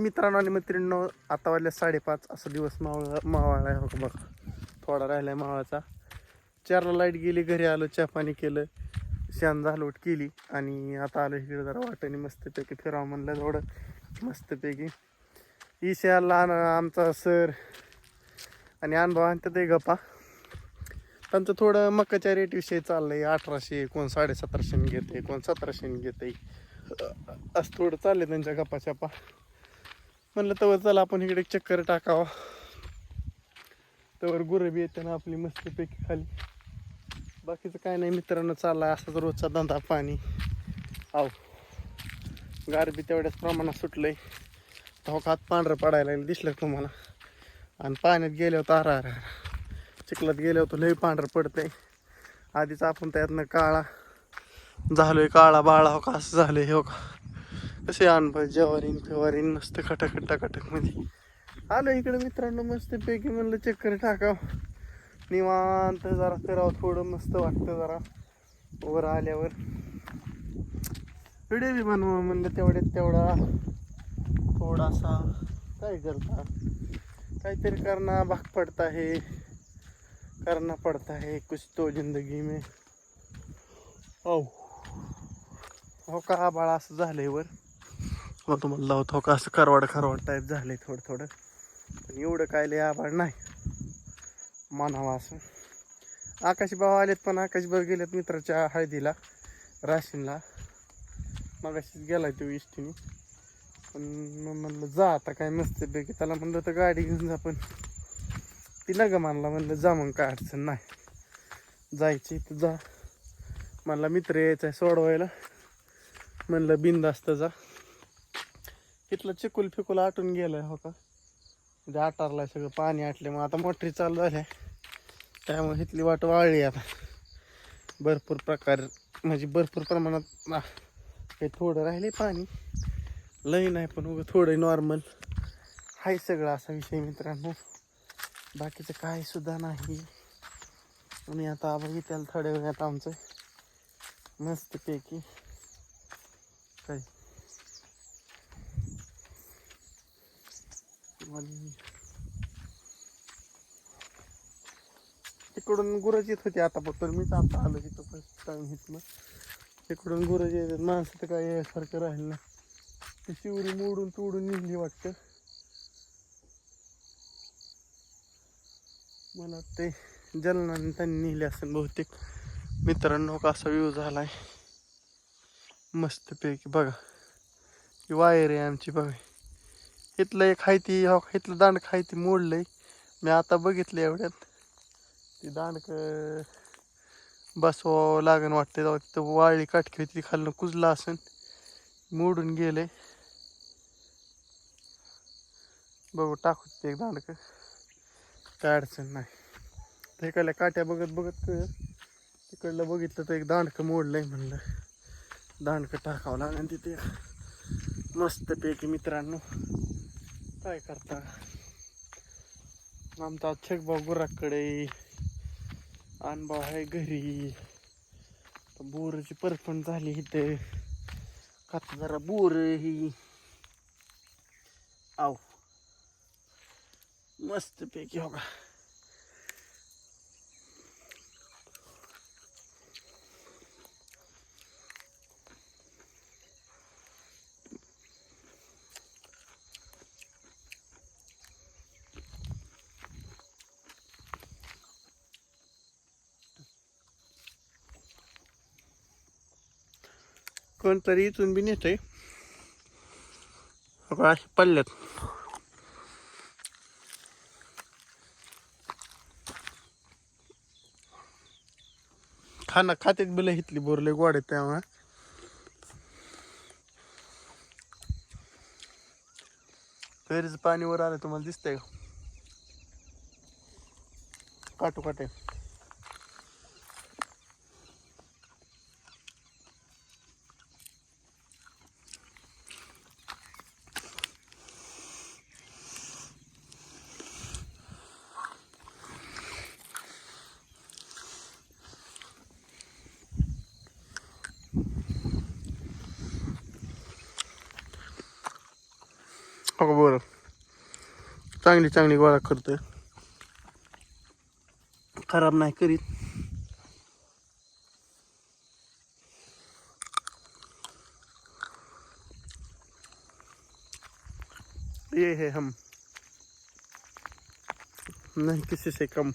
मित्रांनो आणि मैत्रिणींनो आता वाजल्या साडेपाच. असा दिवस मावळ मावाळा आहे हो बघ. थोडा राहिलाय मावळाचा. चारला लाइट गेली घरी आलो चहा पाणी केलं शान झालोट केली. आणि आता आलो इकडे जरा वाटेने मस्तपैकी फिरावं म्हणलं थोडं. मस्तपैकी. ईशाला आमचा सर. आणि अनुभव आणतात ते गप्पा. त्यांचं थोडं मकाच्या रेट विषयी चाललंय. अठराशे कोण साडेसतराशे घेते कोण सतराशे घेते असं थोडं चाललंय त्यांच्या गप्पा चप्पा म्हणलं तर चला आपण इकडे एक चक्कर टाकावं. तर गुरं बी येते ना आपली मस्तपैकी खाली. बाकीचं काय नाही मित्रांनो चाललाय असाच रोजचा धंदा पाणी. आव. गार बी तेवढ्याच प्रमाणात सुटलंय. तो हात पांढरं पडायला दिसलं तुम्हाला. आणि पाण्यात गेल्यावर तर आरा आरा चिखलात गेल्यावर तर लई पांढरं पडतंय. आधीच आपण त्यातनं काळा झालोय काळा बाळा हो का असं झालंय हो का. कसे अनुभव जवारीन फिवारीन मस्त खटाखट टाकाटकमध्ये. आलो इकडे मित्रांनो मस्त पैकी म्हणलं चक्कर टाकाव. निवांत जरा फिरावं थोडं मस्त वाटतं जरा. वर आल्यावर. व्हिडिओ बी बनवा म्हणलं तेवढ्यात तेवढा. थोडासा काय करता? काहीतरी करना भाग पडता है. करना पडता है कुछ तो जिंदगी में. औ. हो का बाळा असं झालंय वर. मग तुम्हाला लावतो का असं करवाड खरवाड टाईप झालंय थोडं थोडं. पण एवढं काय लय आभाड नाही. मानावा असं. आकाशी भाऊ आलेत पण आकाशी भाऊ गेलेत मित्राच्या हळदीला राशीनला. मग गेलाय तो इष्टीने. पण मग म्हणलं जा आता काय मस्तपैकी त्याला म्हणलं तर गाडी घेऊन जा पण. ती नग मानला म्हणलं जा मग काय अडचण नाही. जायची तर जा. म्हणला मित्र यायचा आहे सोडवायला. म्हणलं बिंदास्त जा. इथलं चिकुल फिकुल आटून गेलं हो का? म्हणजे आटारला सगळं पाणी आटले मग आता मोटरी चालू झाल्या. त्यामुळे इथली वाट वाळली आता. भरपूर प्रकार म्हणजे भरपूर प्रमाणात हे थोडं राहिले पाणी. लई नाही पण उगं थोडं नॉर्मल आहे सगळं असा विषय मित्रांनो. बाकीचं काय सुद्धा नाही. आणि आता बघितलं थोड्या वेळात आमचं मस्तपैकी. काही आणि तिकडून गुरज येत होती आता फक्त मीच आता आलो तिथं फर्स्ट टाइम इथनं. तिकडून गुरज येतात माणसं तर काय यासारखं राहिलं ना ती शिवरी मोडून तोडून निघली वाटतं. मला ते जलनाने त्यांनी नेले असेल बहुतेक. मित्रांनो का असा व्ह्यू झालाय? मस्तपैकी बघा. ही वायर आहे आमची बघा. इथलं एक आहे ती हो इथलं दांड खायती ती मोडलंय. मी आता बघितलं एवढ्यात. ती दांडक बसवावं लागण वाटतं तेव्हा. तिथं वाळली काटकी होती ती खालनं कुजला असन. मोडून गेले बघू टाकू ते एक दांडक काय अडचण नाही. तर इकडल्या काट्या बघत बघत तिकडलं बघितलं तर एक दांडकं मोडलंय म्हणलं. दांडकं टाकावं लागेल तिथे. मस्तपैकी मित्रांनो. काय करता? आमचा छगभाऊ गुराकडे अनभाव आहे घरी. बोरची परफण झाली इथे. खात जरा बोर. ही आव. मस्तपैकी हो का? कोणतरी इथून बी नेतंय. असे पडल्यात खाना खात्यात बिल हितली बोरले गोड आहे त्यामुळे. तरीच पाणी वर आलं तुम्हाला दिसतंय का? काटू काटे. हो बरं. चांगली चांगली गोळा करतोय. खराब नाही करीत. ये है हम. नहीं किसी से कम.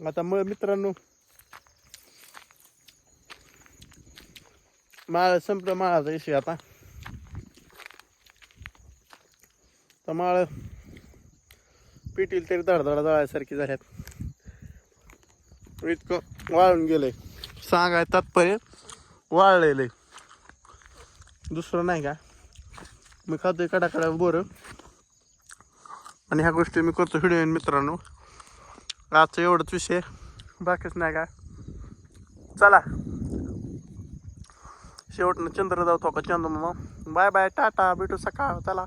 आता मग मित्रांनो माळ संपलं माळाचा विषय आता. तर माळ पिटील तरी धडधड जळायसारखी झाल्यात. इतकं वाळून गेलंय. सांगाय तात्पर्य वाळलेलं दुसरं नाही का? मी खातोय कडाकडा बोरं. आणि ह्या गोष्टी मी करतो व्हिडिओ मित्रांनो. आजचं एवढंच विषय. बाकीच नाही का चला. शेवटनं चंद्र जाऊ तो का चंद्र मग बाय बाय टाटा भेटू सकाळ. चला.